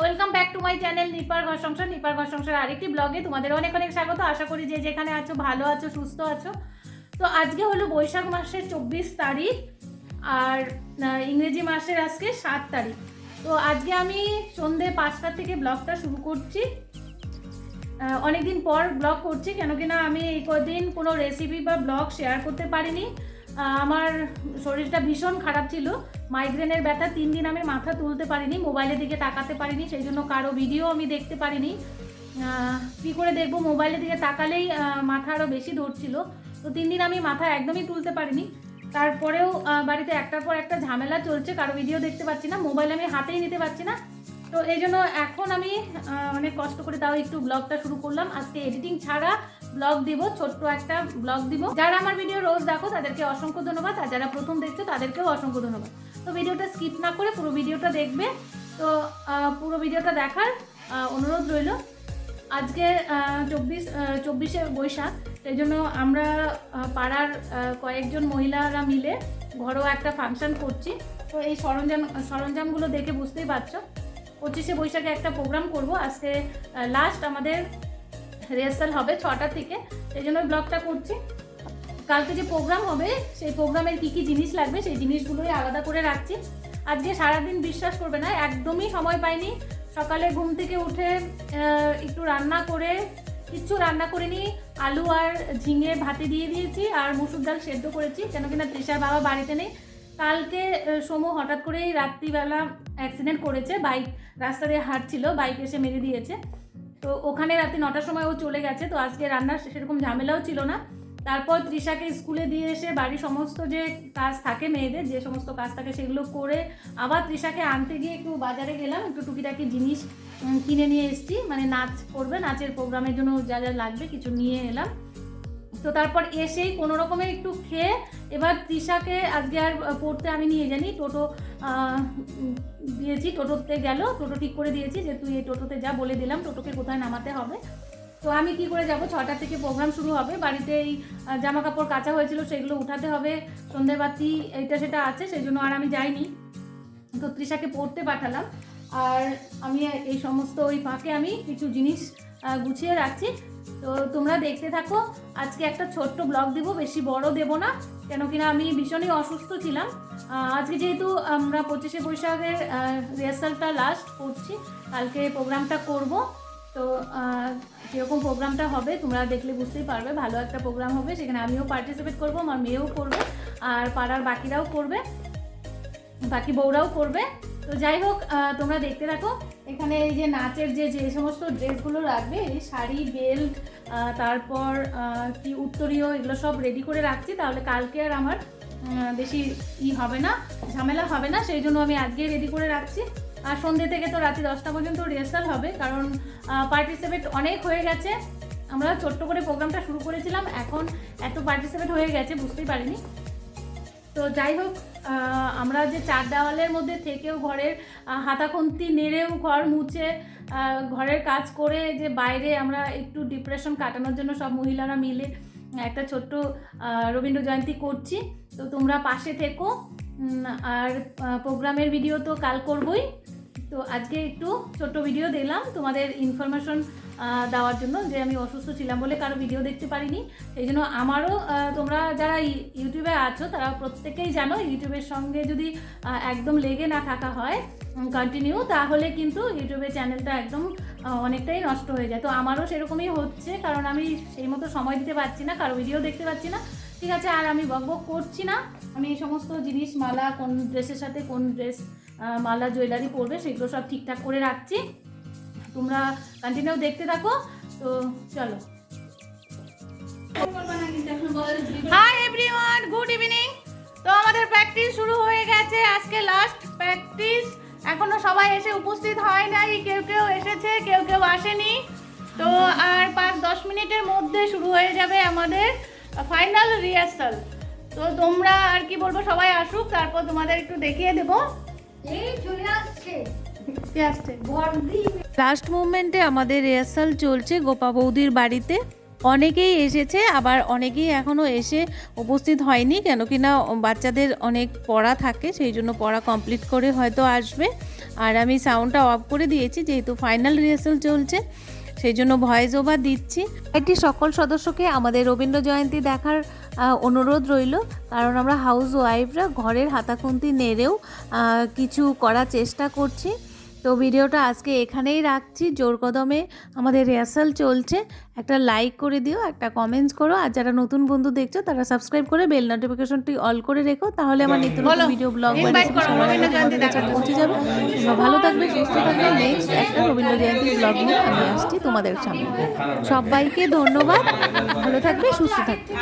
Welcome back to my channel নিপার ঘর সংসার নিপার ঘর সংসার আরেকটি ব্লগে তোমাদের অনেক অনেক স্বাগত। আশা করি যে যেখানে আছো, ভালো আছো, সুস্থ আছো। তো আজকে হলো বৈশাখ মাসের চব্বিশ তারিখ আর ইংরেজি মাসের আজকে সাত তারিখ। তো আজকে আমি সন্ধে পাঁচটা থেকে ব্লগটা শুরু করছি। অনেকদিন পর ব্লগ করছি কেন কিনা আমি এই কদিন কোনো রেসিপি বা ব্লগ শেয়ার করতে পারিনি। আমার শরীরটা ভীষণ খারাপ ছিল। মাইগ্রেনের ব্যথা, তিন দিন আমি মাথা তুলতে পারিনি, মোবাইলের দিকে তাকাতে পারিনি, সেই জন্য কারও ভিডিও আমি দেখতে পারিনি। কী করে দেখব? মোবাইলের দিকে তাকালেই মাথা আরও বেশি ধরছিল। তো তিন দিন আমি মাথা একদমই তুলতে পারিনি। তারপরেও বাড়িতে একটার পর একটা ঝামেলা চলছে, কারও ভিডিও দেখতে পাচ্ছি না, মোবাইল আমি হাতেই নিতে পারছি না। তো এই জন্য এখন আমি অনেক কষ্ট করে তাও একটু ব্লগটা শুরু করলাম। আজকে এডিটিং ছাড়া ব্লগ দিব, ছোট্ট একটা ব্লগ দিব। যারা আমার ভিডিও রোজ দেখো, তাদেরকে অসংখ্য ধন্যবাদ। আর যারা প্রথম দেখছ, তাদেরকেও অসংখ্য ধন্যবাদ। তো ভিডিওটা স্কিপ না করে পুরো ভিডিওটা দেখবে। তো পুরো ভিডিওটা দেখার অনুরোধ রইল। আজকে চব্বিশ চব্বিশে বৈশাখ। সেই জন্য আমরা পাড়ার কয়েকজন মহিলারা মিলে ঘরোয়া একটা ফাংশন করছি। তো এই সরঞ্জাম, সরঞ্জামগুলো দেখে বুঝতেই পারছ। পঁচিশে বৈশাখে একটা প্রোগ্রাম করব। আজকে লাস্ট আমাদের রিহার্সাল হবে ছটা থেকে। সেই জন্য ব্লগটা করছি। কালকে যে প্রোগ্রাম হবে, সেই প্রোগ্রামের কী কী জিনিস লাগবে, সেই জিনিসগুলোই আলাদা করে রাখছি। আজকে সারাদিন বিশ্বাস করবে না, একদমই সময় পাইনি। সকালে ঘুম থেকে উঠে একটু রান্না করে, কিচ্ছু রান্না করিনি। আলু আর ঝিঙে ভাতে দিয়ে দিয়েছি, আর মুসুর ডাল সেদ্ধ করেছি, কেন কিনা তৃষার বাবা বাড়িতে নেই। কালকে সোমু হঠাৎ করেই রাত্রিবেলা অ্যাক্সিডেন্ট করেছে বাইক রাস্তা দিয়ে হাঁটছিল বাইক এসে মেরে দিয়েছে। তো ওখানে রাতে নটার সময় ও চলে গেছে, তো আজকে রান্নার সেরকম ঝামেলাও ছিল না। তারপর তৃষাকে স্কুলে দিয়ে এসে বাড়ির সমস্ত যে কাজ থাকে মেয়েদের, যে সমস্ত কাজ থাকে সেগুলো করে আবার তৃষাকে আনতে গিয়ে একটু বাজারে গেলাম, একটু টুকিটাকি জিনিস কিনে নিয়ে এসছি। মানে নাচ করবে, নাচের প্রোগ্রামের জন্য যা যা লাগবে কিছু নিয়ে এলাম। তো তারপর এসেই কোনো রকমে একটু খেয়ে এবার তৃষাকে আজকে আর পড়তে আমি নিয়ে জানি টোটো দিয়েছি, টোটোতে গেল। টোটো ঠিক করে দিয়েছি যে তুই এই টোটোতে যা বলে দিলাম, টোটোকে কোথায় নামাতে হবে। তো আমি কি করে যাব? ছটা থেকে প্রোগ্রাম শুরু হবে। বাড়িতে এই জামা কাপড় কাঁচা হয়েছিল সেগুলো উঠাতে হবে। সন্ধেবাতি এইটা সেটা আছে, সেই জন্য আর আমি যাইনি। তো তৃষাকে পড়তে পাঠালাম। আর আমি এই সমস্ত ওই ফাঁকে আমি কিছু জিনিস গুছিয়ে রাখছি। তো তোমরা দেখতে থাকো, আজকে একটা ছোট্ট ব্লগ দেবো, বেশি বড় দেব না, কেন কিনা আমি ভীষণই অসুস্থ ছিলাম। আজকে যেহেতু আমরা পঁচিশে বৈশাখের রিহার্সালটা লাস্ট করছি, কালকে প্রোগ্রামটা করব। তো কীরকম প্রোগ্রামটা হবে তোমরা দেখলে বুঝতেই পারবে, ভালো একটা প্রোগ্রাম হবে, সেখানে আমিও পার্টিসিপেট করব, আমার মেয়েও করবে, আর পাড়ার বাকিরাও করবে, বাকি বউরাও করবে। তো যাই হোক তোমরা দেখতে থাকো। এখানে এই যে নাচের যে যে সমস্ত ড্রেসগুলো রাখবে, এই শাড়ি, বেল্ট তারপর কি উত্তরীয়, এগুলো সব রেডি করে রাখছি। তাহলে কালকে আর আমার বেশি ই হবে না, ঝামেলা হবে না। সেই জন্য আমি আজকে রেডি করে রাখছি। আর সন্ধ্যে থেকে তো রাতে দশটা পর্যন্ত রিহার্সাল হবে, কারণ পার্টিসিপেট অনেক হয়ে গেছে। আমরা ছোট্ট করে প্রোগ্রামটা শুরু করেছিলাম, এখন এত পার্টিসিপেট হয়ে গেছে, বুঝতেই পারিনি। তো যাই হোক আমরা যে চার দেওয়ালের মধ্যে থেকেও ঘরের হাতাখন্তি নেড়েও ঘর মুছে ঘরের কাজ করে যে বাইরে আমরা একটু ডিপ্রেশন কাটানোর জন্য সব মহিলারা মিলে একটা ছোট্ট রবীন্দ্র জয়ন্তী করছি। তো তোমরা পাশে থেকো। আর প্রোগ্রামের ভিডিও তো কাল করবই। তো আজকে একটু ছোট্ট ভিডিও দিলাম। তোমাদের ইনফরমেশন দেওয়ার জন্য যে আমি অসুস্থ ছিলাম বলে কারও ভিডিও দেখতে পারিনি। সেই জন্য আমারও তোমরা যারা ইউটিউবে আছো, তারা প্রত্যেকেই জানো ইউটিউবের সঙ্গে যদি একদম লেগে না থাকা হয় কন্টিনিউ তাহলে কিন্তু ইউটিউবের চ্যানেলটা একদম অনেকটাই নষ্ট হয়ে যায়। তো আমারও সেরকমই হচ্ছে, কারণ আমি সেই মতো সময় দিতে পারছি না, কারও ভিডিও দেখতে পাচ্ছি না। ঠিক আছে, আর আমি বক বক করছি না। আমি এই সমস্ত জিনিস, মালা, কোন ড্রেসের সাথে কোন ড্রেস মালা জুয়েলারি পরবে, সেগুলো সব ঠিকঠাক করে রাখছি। তোমরা কন্টিনিউ দেখতে থাকো, তো চলো। হাই এভরিওয়ান গুড ইভিনিং তো আমাদের প্র্যাকটিস শুরু হয়ে গেছে, আজকে লাস্ট প্র্যাকটিস এখনও সবাই এসে উপস্থিত হয় নাই, কেউ কেউ এসেছে, কেউ কেউ আসেনি। তো আর পাঁচ দশ মিনিটের মধ্যে শুরু হয়ে যাবে আমাদের ফাইনাল রিহার্সাল তো তোমরা আর কি বলব, সবাই আসুক, তারপর তোমাদের একটু দেখিয়ে দেবো। চলে আসছে। লাস্ট মুভমেন্টে আমাদের রিহার্সাল চলছে গোপা বৌদির বাড়িতে। অনেকেই এসেছে, আবার অনেকেই এখনও এসে উপস্থিত হয়নি, কেন কি না বাচ্চাদের অনেক পড়া থাকে, সেই জন্য পড়া কমপ্লিট করে হয়তো আসবে। আর আমি সাউন্ডটা অফ করে দিয়েছি, যেহেতু ফাইনাল রিহার্সাল চলছে, সেই জন্য ভয়েস ওভার দিচ্ছি। একটি সকল সদস্যকে আমাদের রবীন্দ্র জয়ন্তী দেখার অনুরোধ রইল, কারণ আমরা হাউস ওয়াইফরা ঘরের হাতাখুন্তি নেড়েও কিছু করার চেষ্টা করছি। তো ভিডিওটা আজকে এখানেই রাখছি। জোর কদমে আমাদের রিহার্সাল চলছে। একটা লাইক করে দিও একটা কমেন্টস করো। আর যারা নতুন বন্ধু দেখছ তারা সাবস্ক্রাইব করে বেল নোটিফিকেশনটি অল করে রেখো। তাহলে আমার নিত্য নতুন ভিডিও ব্লগ পৌঁছে যাবে। ভালো থাকবে সুস্থ থাকবে। নেক্সট একটা রবীন্দ্র জয়ন্তী ব্লগ নিয়ে আমি আসছি তোমাদের সামনে। সবাইকে ধন্যবাদ। ভালো থাকবে সুস্থ থাকবে।